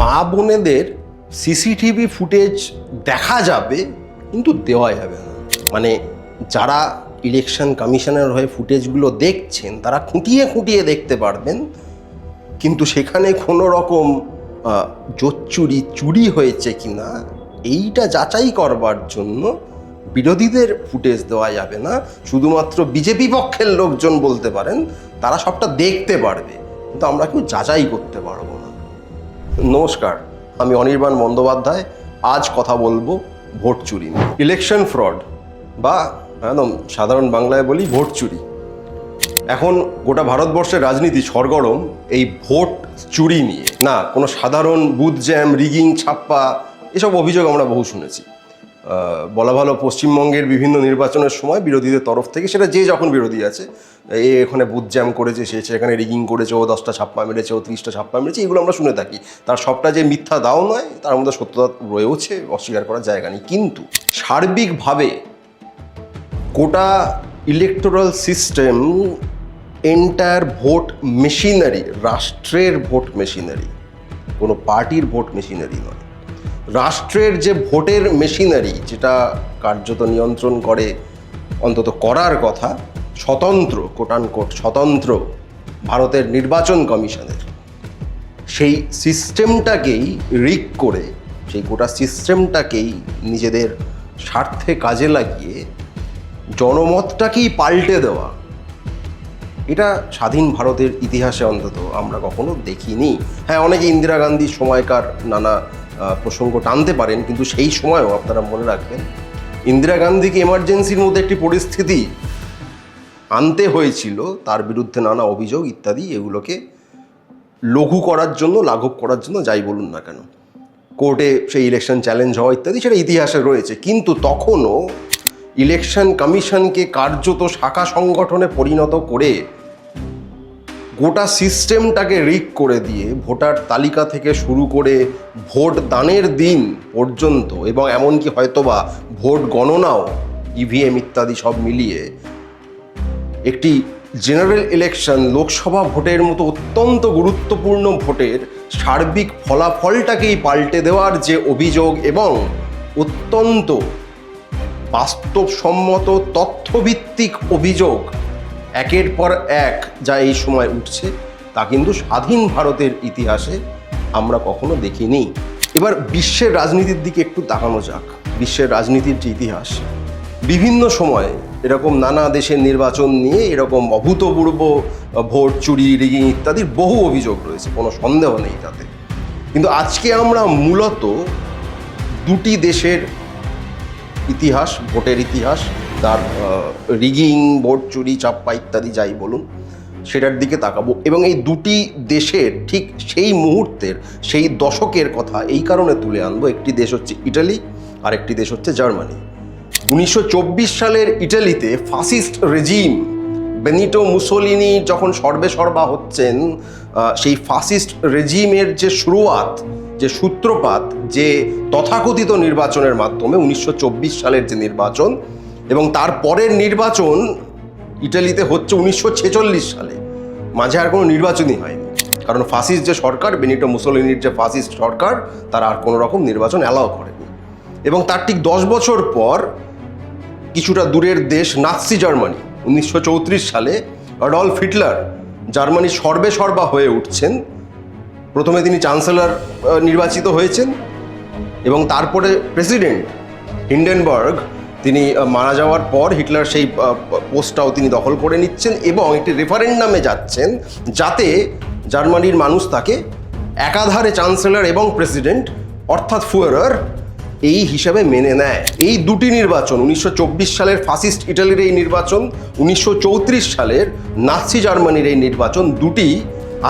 মা বোনেদের CCTV footage দেখা যাবে, কিন্তু দেওয়া যাবে না। মানে যারা ইলেকশন কমিশনের হয়ে ফুটেজগুলো দেখছেন, তারা খুঁটিয়ে খুঁটিয়ে দেখতে পারবেন, কিন্তু সেখানে কোনো রকম জোচ্চুরি চুরি হয়েছে কিনা, এইটা যাচাই করবার জন্য বিরোধীদের ফুটেজ দেওয়া যাবে না। শুধুমাত্র বিজেপি পক্ষের লোকজন বলতে পারেন, তারা সবটা দেখতে পারবে, কিন্তু আমরা কেউ যাচাই করতে পারব না। নমস্কার, আমি অনির্বাণ বন্দ্যোপাধ্যায়। আজ কথা বলব ভোট চুরি ইলেকশন ফ্রড বা একদম সাধারণ বাংলায় বলি ভোট চুরি। এখন গোটা ভারতবর্ষের রাজনীতি সরগরম, এই ভোট চুরি নিয়ে। না, কোনো সাধারণ বুথ জ্যাম, রিগিং, ছাপ্পা, এসব অভিযোগ আমরা বহু শুনেছি। বলা ভালো পশ্চিমবঙ্গের বিভিন্ন নির্বাচনের সময় বিরোধীদের তরফ থেকে, সেটা যে যখন বিরোধী আছে, এ এখানে বুথ জ্যাম করেছে, সে সেখানে রিগিং করেছে, ও দশটা ছাপ্পা মেরেছে, ও ত্রিশটা ছাপ্পা মেরেছে, এগুলো আমরা শুনে থাকি। তার সবটা যে মিথ্যা দাও নয়, তার মধ্যে সত্যতা রয়েছে অস্বীকার করার জায়গা নেই। কিন্তু সার্বিকভাবে গোটা electoral system entire vote machinery রাষ্ট্রের ভোট মেশিনারি কোনো পার্টির ভোট মেশিনারি নয়। রাষ্ট্রের যে ভোটের মেশিনারি, যেটা কার্যত নিয়ন্ত্রণ করে অন্তত করার কথা, স্বতন্ত্র কোটান কোট স্বতন্ত্র ভারতের নির্বাচন কমিশনের, সেই সিস্টেমটাকেই রিক করে, সেই গোটা সিস্টেমটাকেই নিজেদের স্বার্থে কাজে লাগিয়ে জনমতটাকেই পাল্টে দেওয়া, এটা স্বাধীন ভারতের ইতিহাসে অন্তত আমরা কখনো দেখিনি। হ্যাঁ অনেকে ইন্দিরা গান্ধীর সময়কার নানা প্রসঙ্গ টানতে পারেন, কিন্তু সেই সময়ও আপনারা মনে রাখবেন, ইন্দিরা গান্ধীকে এমার্জেন্সির মধ্যে একটি পরিস্থিতি আনতে হয়েছিল, তার বিরুদ্ধে নানা অভিযোগ ইত্যাদি, এগুলোকে লঘু করার জন্য, লাঘব করার জন্য, যাই বলুন না কেন। কোর্টে সেই ইলেকশন চ্যালেঞ্জ হওয়া ইত্যাদি, সেটা ইতিহাসে রয়েছে, কিন্তু তখনও ইলেকশন কমিশনকে কার্যত শাখা সংগঠনে পরিণত করে গোটা সিস্টেমটাকে রিক করে দিয়ে ভোটার তালিকা থেকে শুরু করে ভোট দানের দিন পর্যন্ত এবং এমনকি হয়তোবা ভোট গণনাও ইভিএম ইত্যাদি সব মিলিয়ে একটি জেনারেল ইলেকশন লোকসভা ভোটের মতো অত্যন্ত গুরুত্বপূর্ণ ভোটের সার্বিক ফলাফলটাকেই পাল্টে দেওয়ার যে অভিযোগ এবং অত্যন্ত বাস্তবসম্মত তথ্যভিত্তিক অভিযোগ একের পর এক যা এই সময় উঠছে, তা কিন্তু স্বাধীন ভারতের ইতিহাসে আমরা কখনো দেখিনি। এবার বিশ্বের রাজনীতির দিকে একটু তাকানো যাক। বিশ্বের রাজনীতির যে ইতিহাস, বিভিন্ন সময়ে এরকম নানা দেশের নির্বাচন নিয়ে এরকম অভূতপূর্ব ভোট, চুরি, রিগিং ইত্যাদির বহু অভিযোগ রয়েছে, কোনো সন্দেহ নেই তাতে। কিন্তু আজকে আমরা মূলত দুটি দেশের ইতিহাস, ভোটের ইতিহাস তার রিগিং বোর্ড চুরি, চাপ্পা ইত্যাদি যাই বলুন, সেটার দিকে তাকাবো। এবং এই দুটি দেশের ঠিক সেই মুহূর্তের, সেই দশকের কথা এই কারণে তুলে আনব। একটি দেশ হচ্ছে ইটালি আর একটি দেশ হচ্ছে জার্মানি। উনিশশো চব্বিশ সালের ইটালিতে ফাসিস্ট রেজিম বেনিটো মুসোলিনি যখন সর্বে সর্বা হচ্ছেন সেই ফাসিস্ট রেজিমের যে শুরুয়াত, যে সূত্রপাত, যে তথাকথিত নির্বাচনের মাধ্যমে উনিশশো চব্বিশ সালের যে নির্বাচন এবং তার পরের নির্বাচন ইটালিতে হচ্ছে উনিশশো ছেচল্লিশ সালে। মাঝে আর কোনো নির্বাচনই হয়নি। কারণ ফাসিস্ট যে সরকার, বেনিটো মুসোলিনির যে ফাসিস্ট সরকার, তারা আর কোনো রকম নির্বাচন অ্যালাউ করেনি। এবং তার ঠিক দশ বছর পর কিছুটা দূরের দেশ নাৎসি জার্মানি, উনিশশো চৌত্রিশ সালে অডলফ হিটলার জার্মানির সর্বে সর্বা হয়ে উঠছেন। প্রথমে তিনি চ্যান্সেলর নির্বাচিত হয়েছেন এবং তারপরে প্রেসিডেন্ট হিন্ডেনবার্গ তিনি মারা যাওয়ার পর হিটলার সেই পোস্টটাও তিনি দখল করে নিচ্ছেন এবং একটি রেফারেন্ডামে যাচ্ছেন যাতে জার্মানির মানুষ তাকে একাধারে চ্যান্সেলর এবং প্রেসিডেন্ট অর্থাৎ ফুয়ারার এই হিসাবে মেনে নেয়। এই দুটি নির্বাচন, উনিশশো চব্বিশ সালের ফাসিস্ট ইটালির এই নির্বাচন, উনিশশো চৌত্রিশ সালের নাৎসি জার্মানির এই নির্বাচন, দুটি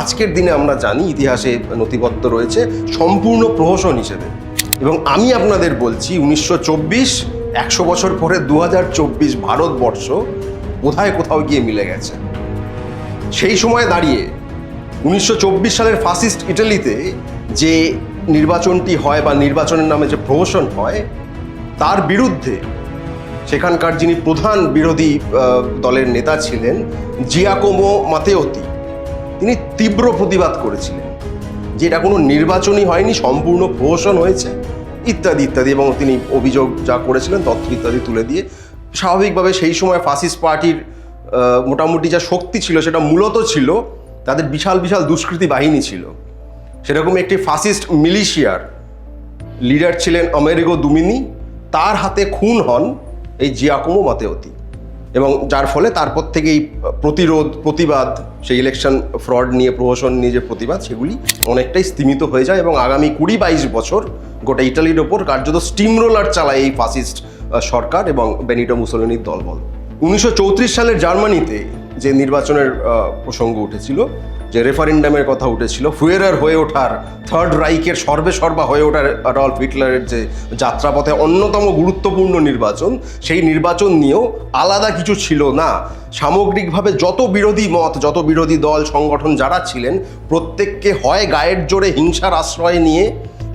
আজকের দিনে আমরা জানি ইতিহাসে নথিবদ্ধ রয়েছে, সম্পূর্ণ প্রহসন হিসেবে। এবং আমি আপনাদের বলছি, উনিশশো চব্বিশ একশো বছর পরে দু হাজার চব্বিশ ভারতবর্ষ কোথায় কোথাও গিয়ে মিলে গেছে। সেই সময় দাঁড়িয়ে উনিশশো চব্বিশ সালের ফাসিস্ট ইটালিতে যে নির্বাচনটি হয় বা নির্বাচনের নামে যে প্রহসন হয়, তার বিরুদ্ধে সেখানকার যিনি প্রধান বিরোধী দলের নেতা ছিলেন জিয়াকোমো মাতেওতি। তিনি তীব্র প্রতিবাদ করেছিলেন যে এটা কোনো নির্বাচনই হয়নি, সম্পূর্ণ প্রহসন হয়েছে। ইত্যাদি ইত্যাদি, এবং তিনি অভিযোগ যা করেছিলেন, তথ্য ইত্যাদি তুলে দিয়ে স্বাভাবিকভাবে সেই সময় ফাসিস্ট পার্টির মোটামুটি যা শক্তি ছিল সেটা মূলত ছিল তাদের বিশাল বিশাল দুষ্কৃতি বাহিনী ছিল। সেরকম একটি ফাসিস্ট মিলিশিয়ার লিডার ছিলেন আমেরিগো দুমিনি তার হাতে খুন হন এই জিয়াকুমো মাতেওতি এবং যার ফলে তারপর থেকেই প্রতিরোধ, প্রতিবাদ, সেই ইলেকশন ফ্রড নিয়ে, প্রহসন নিয়ে যে প্রতিবাদ, সেগুলি অনেকটাই স্তীমিত হয়ে যায় এবং আগামী কুড়ি বাইশ বছর গোটা ইটালির ওপর কার্যত স্টিম রোলার চালায় এই ফাসিস্ট সরকার এবং বেনিটো মুসোলিনির দলবল। উনিশশো চৌত্রিশ সালের জার্মানিতে যে নির্বাচনের প্রসঙ্গ উঠেছিল যে রেফারেন্ডামের কথা উঠেছিল ফুয়েরার হয়ে ওঠার থার্ড রাইকের সর্বে সর্বা হয়ে ওঠার অডলফ হিটলারের যে যাত্রাপথে অন্যতম গুরুত্বপূর্ণ নির্বাচন, সেই নির্বাচন নিয়েও আলাদা কিছু ছিল না। সামগ্রিকভাবে যত বিরোধী মত, যত বিরোধী দল, সংগঠন যারা ছিলেন, প্রত্যেককে হয় গায়ের জোরে হিংসার আশ্রয় নিয়ে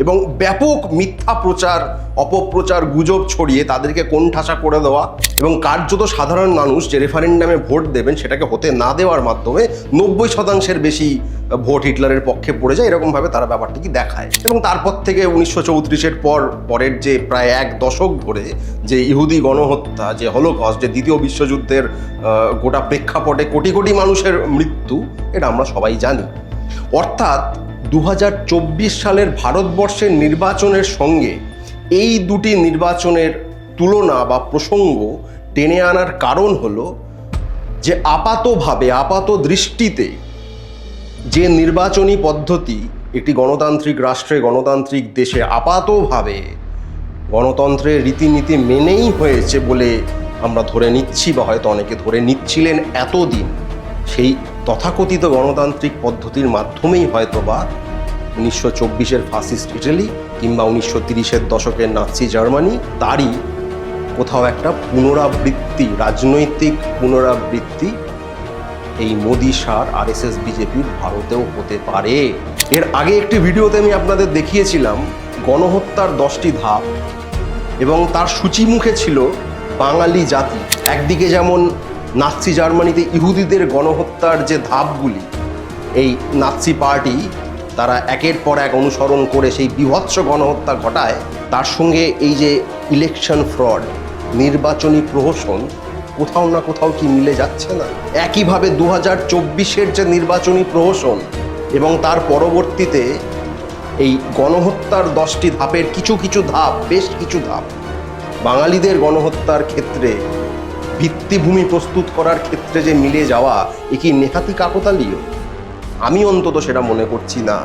এবং ব্যাপক মিথ্যা প্রচার, অপপ্রচার, গুজব ছড়িয়ে তাদেরকে কোণঠাসা করে দেওয়া এবং কার্যত সাধারণ মানুষ যে রেফারেন্ডামে ভোট দেবেন সেটাকে হতে না দেওয়ার মাধ্যমে নব্বই শতাংশের বেশি ভোট হিটলারের পক্ষে পড়ে যায়, এরকমভাবে তারা ব্যাপারটিকে দেখায়। এবং তারপর থেকে উনিশশো চৌত্রিশের পর, পরের যে প্রায় এক দশক ধরে যে ইহুদি গণহত্যা, যে হলোকস্ট, যে দ্বিতীয় বিশ্বযুদ্ধের গোটা প্রেক্ষাপটে কোটি কোটি মানুষের মৃত্যু, এটা আমরা সবাই জানি। অর্থাৎ দু হাজার চব্বিশ সালের ভারতবর্ষের নির্বাচনের সঙ্গে এই দুটি নির্বাচনের তুলনা বা প্রসঙ্গ টেনে আনার কারণ হলো যে আপাতভাবে, আপাত দৃষ্টিতে যে নির্বাচনী পদ্ধতি একটি গণতান্ত্রিক রাষ্ট্রে, গণতান্ত্রিক দেশে আপাতভাবে গণতন্ত্রের রীতিনীতি মেনেই হয়েছে বলে আমরা ধরে নিচ্ছি বা হয়তো অনেকে ধরে নিচ্ছিলেন এতদিন। সেই তথাকথিত গণতান্ত্রিক পদ্ধতির মাধ্যমেই হয়তো বা উনিশশো চব্বিশের ফাসিস্ট ইটালি কিংবা উনিশশো তিরিশের দশকের নাৎসি জার্মানি তারই কোথাও একটা পুনরাবৃত্তি, রাজনৈতিক পুনরাবৃত্তি এই মোদি সার আর এস এস বিজেপির ভারতেও হতে পারে। এর আগে একটি ভিডিওতে আমি আপনাদের দেখিয়েছিলাম গণহত্যার দশটি ধাপ এবং তার সূচিমুখে ছিল বাঙালি জাতি। একদিকে যেমন নাৎসি জার্মানিতে ইহুদিদের গণহত্যার যে ধাপগুলি, এই নাৎসি পার্টি, তারা একের পর এক অনুসরণ করে সেই বিভৎস গণহত্যা ঘটায়, তার সঙ্গে এই যে ইলেকশন ফ্রড নির্বাচনী প্রহসন, কোথাও না কোথাও কি মিলে যাচ্ছে না? একইভাবে দু হাজার চব্বিশের যে নির্বাচনী প্রহসন এবং তার পরবর্তীতে এই গণহত্যার দশটি ধাপের কিছু কিছু ধাপ, বেশ কিছু ধাপ, বাঙালিদের গণহত্যার ক্ষেত্রে ভিত্তিভূমি প্রস্তুত করার ক্ষেত্রে যে মিলে যাওয়া, এ কি নেহাতি কাকতালীয়? আমি অন্তত সেটা মনে করছি না।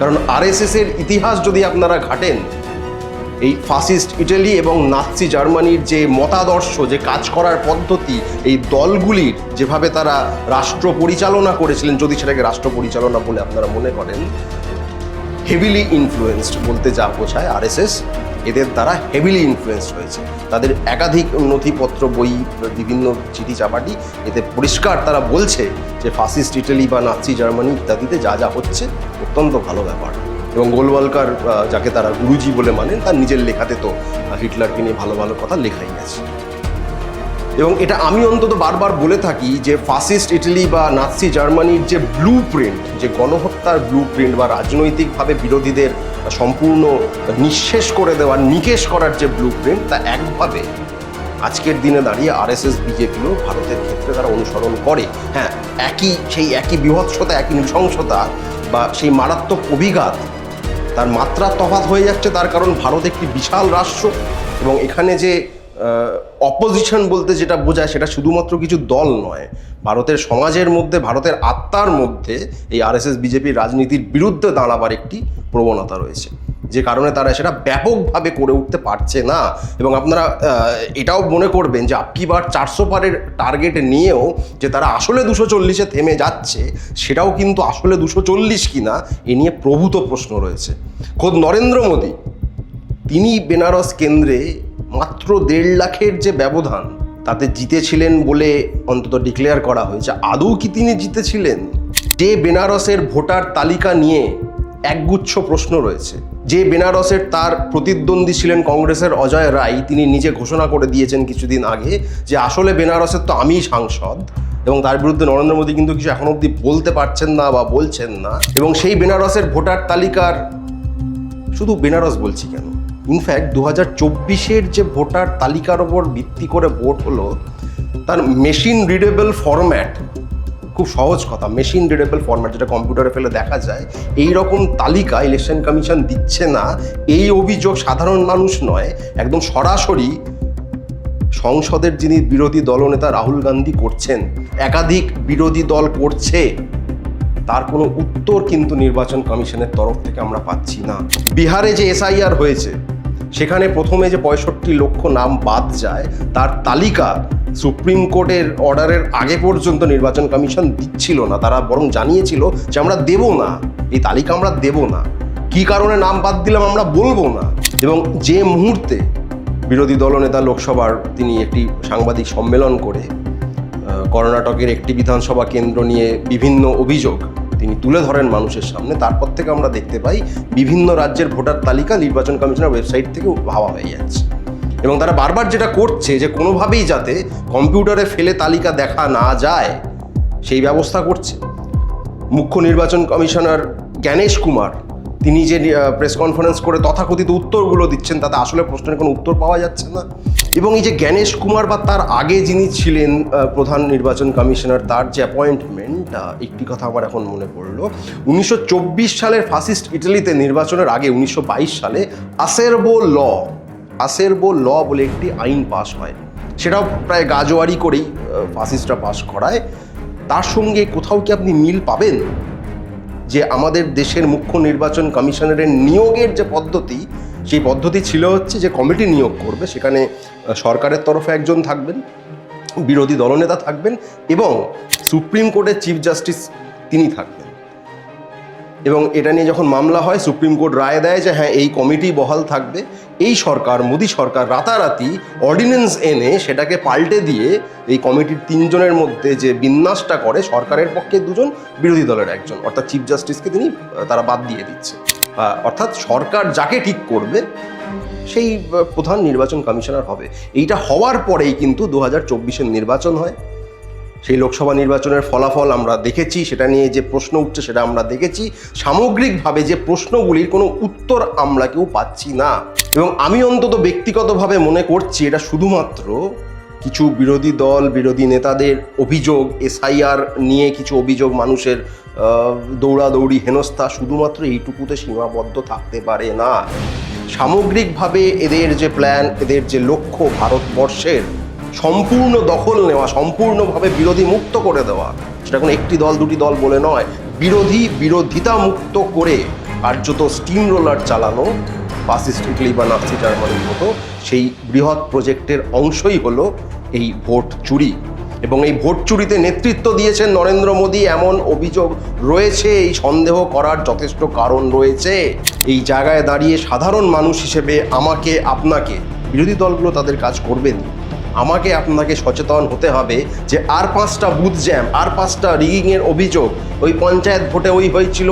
কারণ আরএসএস এর ইতিহাস যদি আপনারা ঘাটেন, এই ফাসিস্ট ইটালি এবং নাৎসি জার্মানির যে মতাদর্শ, যে কাজ করার পদ্ধতি, এই দলগুলির যেভাবে তারা রাষ্ট্র পরিচালনা করেছিলেন, যদি সেটাকে রাষ্ট্র পরিচালনা বলে আপনারা মনে করেন হেভিলি ইনফ্লুয়েন্সড বলতে যা বোঝায় আরএসএস এদের দ্বারা হেভিলি ইনফ্লুয়েন্সড হয়েছে। তাদের একাধিক নথিপত্র, বই, বিভিন্ন চিঠি চাপাটি এতে পরিষ্কার তারা বলছে যে ফাসিস্ট ইটালি বা নাচি জার্মানি ইত্যাদিতে যা যা হচ্ছে অত্যন্ত ভালো ব্যাপার। এবং গোলওয়ালকার যাকে তারা গুরুজি বলে মানেন, তার নিজের লেখাতে তো হিটলারকে নিয়ে ভালো ভালো কথা লেখাই গেছে। এবং এটা আমি অন্তত বারবার বলে থাকি যে ফাসিস্ট ইটালি বা নাৎসি জার্মানির যে ব্লু প্রিন্ট যে গণহত্যার ব্লু প্রিন্ট বা রাজনৈতিকভাবে বিরোধীদের সম্পূর্ণ নিঃশেষ করে দেওয়ার, নিকেশ করার যে ব্লু প্রিন্ট তা একভাবে আজকের দিনে দাঁড়িয়ে আরএসএস বিজেপিও ভারতের ক্ষেত্রে তারা অনুসরণ করে। হ্যাঁ একই, সেই একই বিভৎসতা একই নৃশংসতা বা সেই মারাত্মক অভিঘাত, তার মাত্রা তফাত হয়ে যাচ্ছে তার কারণ ভারত একটি বিশাল রাষ্ট্র এবং এখানে যে অপোজিশন বলতে যেটা বোঝায় সেটা শুধুমাত্র কিছু দল নয়, ভারতের সমাজের মধ্যে, ভারতের আত্মার মধ্যে এই আরএসএস বিজেপির রাজনীতির বিরুদ্ধে দাঁড়াবার একটি প্রবণতা রয়েছে। যে কারণে তারা সেটা ব্যাপকভাবে করে উঠতে পারছে না। এবং আপনারা এটাও মনে করবেন যে আপকিবার চারশো পারের টার্গেট নিয়েও যে তারা আসলে দুশো চল্লিশে থেমে যাচ্ছে, সেটাও কিন্তু আসলে দুশো চল্লিশ কিনা, এ নিয়ে প্রভূত প্রশ্ন রয়েছে। খোদ নরেন্দ্র মোদী, তিনি বেনারস কেন্দ্রে মাত্র দেড় লাখের যে ব্যবধান, তাতে জিতেছিলেন বলে অন্তত ডিক্লেয়ার করা হয়েছে। আদৌ কি তিনি জিতেছিলেন? যে বেনারসের ভোটার তালিকা নিয়ে একগুচ্ছ প্রশ্ন রয়েছে। যে বেনারসের তার প্রতিদ্বন্দ্বী ছিলেন কংগ্রেসের অজয় রায়, তিনি নিজে ঘোষণা করে দিয়েছেন কিছুদিন আগে যে আসলে বেনারসের তো আমিই সাংসদ এবং তার বিরুদ্ধে নরেন্দ্র মোদী কিন্তু কিছু এখন অবধি বলতে পারছেন না বা বলছেন না। এবং সেই বেনারসের ভোটার তালিকার শুধু বেনারস বলছি কেন? ইনফ্যাক্ট দু হাজার চব্বিশের যে ভোটার তালিকার ওপর ভিত্তি করে ভোট হলো, তার মেশিন রিডেবল ফরম্যাট খুব সহজ কথা মেশিন রিডেবল ফরম্যাট যেটা কম্পিউটারে ফেলে দেখা যায় এই রকম তালিকা ইলেকশন কমিশন দিচ্ছে না। এই অভিযোগ সাধারণ মানুষ নয়, একদম সরাসরি সংসদের যিনি বিরোধী দলনেতা রাহুল গান্ধী করছেন, একাধিক বিরোধী দল করছে, তার কোনো উত্তর কিন্তু নির্বাচন কমিশনের তরফ থেকে আমরা পাচ্ছি না। বিহারে যে এসআইআর হয়েছে সেখানে প্রথমে যে পঁয়ষট্টি লক্ষ নাম বাদ যায়, তার তালিকা সুপ্রিম কোর্টের অর্ডারের আগে পর্যন্ত নির্বাচন কমিশন দিচ্ছিল না। তারা বরং জানিয়েছিল যে আমরা দেব না। এই তালিকা আমরা দেব না। কি কারণে নাম বাদ দিলাম আমরা বলব না। এবং যে মুহূর্তে বিরোধী দলনেতা লোকসভার তিনি একটি সাংবাদিক সম্মেলন করে কর্ণাটকের একটি বিধানসভা কেন্দ্র নিয়ে বিভিন্ন অভিযোগ তিনি তুলে ধরেন মানুষের সামনে। তারপর থেকে আমরা দেখতে পাই বিভিন্ন রাজ্যের ভোটার তালিকা নির্বাচন কমিশনের ওয়েবসাইট থেকে ভাবা হয়ে যাচ্ছে। এবং তারা বারবার যেটা করছে যে কোনোভাবেই যাতে কম্পিউটারে ফেলে তালিকা দেখা না যায়, সেই ব্যবস্থা করছে। মুখ্য নির্বাচন কমিশনার জ্ঞানেশ কুমার তিনি যে প্রেস কনফারেন্স করে তথাকথিত উত্তরগুলো দিচ্ছেন, তাতে আসলে প্রশ্নের কোনো উত্তর পাওয়া যাচ্ছে না। এবং এই যে জ্ঞানেশ কুমার বা তার আগে যিনি ছিলেন প্রধান নির্বাচন কমিশনার, তার যে অ্যাপয়েন্টমেন্ট একটি কথা আমার এখন মনে পড়ল। উনিশশো সালের ফাসিস্ট ইটালিতে নির্বাচনের আগে উনিশশো বাইশ সালে আসেরবো ল আসেরবো ল বলে একটি আইন পাশ হয়। সেটাও প্রায় গাজোয়ারি করেই ফাসিস্টরা পাশ করায়। তার সঙ্গে কোথাও কি আপনি মিল পাবেন? যে আমাদের দেশের মুখ্য নির্বাচন কমিশনারের নিয়োগের যে পদ্ধতি, সেই পদ্ধতি ছিল হচ্ছে যে কমিটি নিয়োগ করবে, সেখানে সরকারের তরফে একজন থাকবেন, বিরোধী দলনেতা থাকবেন এবং সুপ্রিম কোর্টের চিফ জাস্টিস তিনি থাকবেন। এবং এটা নিয়ে যখন মামলা হয়, সুপ্রিম কোর্ট রায় দেয় যে হ্যাঁ এই কমিটি বহাল থাকবে। এই সরকার, মোদী সরকার রাতারাতি অর্ডিন্যান্স এনে সেটাকে পাল্টে দিয়ে এই কমিটির তিনজনের মধ্যে যে বিন্যাসটা করে, সরকারের পক্ষে দুজন, বিরোধী দলের একজন, অর্থাৎ চিফ জাস্টিসকে তিনি তারা বাদ দিয়ে দিচ্ছে। অর্থাৎ সরকার যাকে ঠিক করবে, সেই প্রধান নির্বাচন কমিশনার হবে। এইটা হওয়ার পরেই কিন্তু দু হাজার নির্বাচন হয়। সেই লোকসভা নির্বাচনের ফলাফল আমরা দেখেছি, সেটা নিয়ে যে প্রশ্ন উঠছে সেটা আমরা দেখেছি। সামগ্রিকভাবে যে প্রশ্নগুলির কোনো উত্তর আমরা কেউ পাচ্ছি না। এবং আমি অন্তত ব্যক্তিগতভাবে মনে করছি, এটা শুধুমাত্র কিছু বিরোধী দল, বিরোধী নেতাদের অভিযোগ, এসআইআর নিয়ে কিছু অভিযোগ মানুষের দৌড়াদৌড়ি, হেনস্থা শুধুমাত্র এইটুকুতে সীমাবদ্ধ থাকতে পারে না। সামগ্রিকভাবে এদের যে প্ল্যান এদের যে লক্ষ্য ভারতবর্ষের সম্পূর্ণ দখল নেওয়া, সম্পূর্ণভাবে বিরোধী মুক্ত করে দেওয়া। সেটা কোনো একটি দল, দুটি দল বলে নয়। বিরোধী, বিরোধিতা মুক্ত করে কার্যত স্টিম রোলার চালানো ফাসিস্ট ইটলি বা নাৎসি জার্মানির মতো, সেই বৃহৎ প্রজেক্টের অংশই হলো এই ভোট চুরি। এবং এই ভোট চুরিতে নেতৃত্ব দিয়েছেন নরেন্দ্র মোদী, এমন অভিযোগ রয়েছে, এই সন্দেহ করার যথেষ্ট কারণ রয়েছে। এই জায়গায় দাঁড়িয়ে সাধারণ মানুষ হিসেবে আমাকে, আপনাকে, বিরোধী দলগুলো তাদের কাজ করবেন আমাকে আপনাকে সচেতন হতে হবে যে আর পাঁচটা বুথ জ্যাম, আর পাঁচটা রিগিংয়ের অভিযোগ, ওই পঞ্চায়েত ভোটে ওই হয়েছিল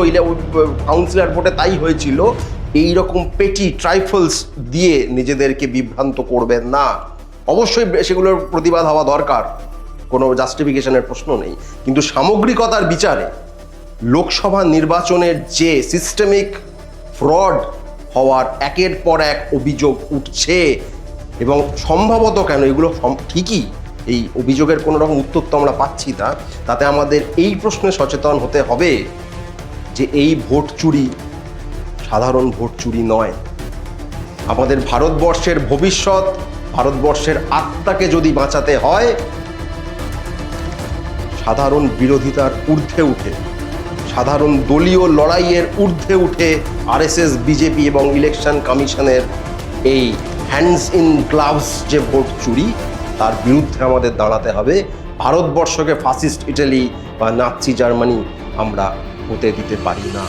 কাউন্সিলর ভোটে তাই হয়েছিল এই রকম পেটি ট্রাইফলস দিয়ে নিজেদেরকে বিভ্রান্ত করবেন না। অবশ্যই সেগুলোর প্রতিবাদ হওয়া দরকার, কোনো জাস্টিফিকেশনের প্রশ্ন নেই। কিন্তু সামগ্রিকতার বিচারে লোকসভা নির্বাচনের যে সিস্টেমিক ফ্রড হওয়ার একের পর এক অভিযোগ উঠছে এবং সম্ভবত কেন এগুলো ঠিকই এই অভিযোগের কোনো রকম উত্তর তো আমরা পাচ্ছি না। তাতে আমাদের এই প্রশ্নে সচেতন হতে হবে যে এই ভোট চুরি সাধারণ ভোট চুরি নয়। আমাদের ভারতবর্ষের ভবিষ্যৎ, ভারতবর্ষের আত্মাকে যদি বাঁচাতে হয়, সাধারণ বিরোধিতার ঊর্ধ্বে উঠে, সাধারণ দলীয় লড়াইয়ের ঊর্ধ্বে উঠে, আরএসএস, বিজেপি এবং ইলেকশন কমিশনের এই হ্যান্ডস ইন গ্লাভস যে ভোট চুরি, তার বিরুদ্ধে আমাদের দাঁড়াতে হবে। ভারতবর্ষকে ফাসিস্ট ইটালি বা নাৎসি জার্মানি আমরা হতে দিতে পারি না।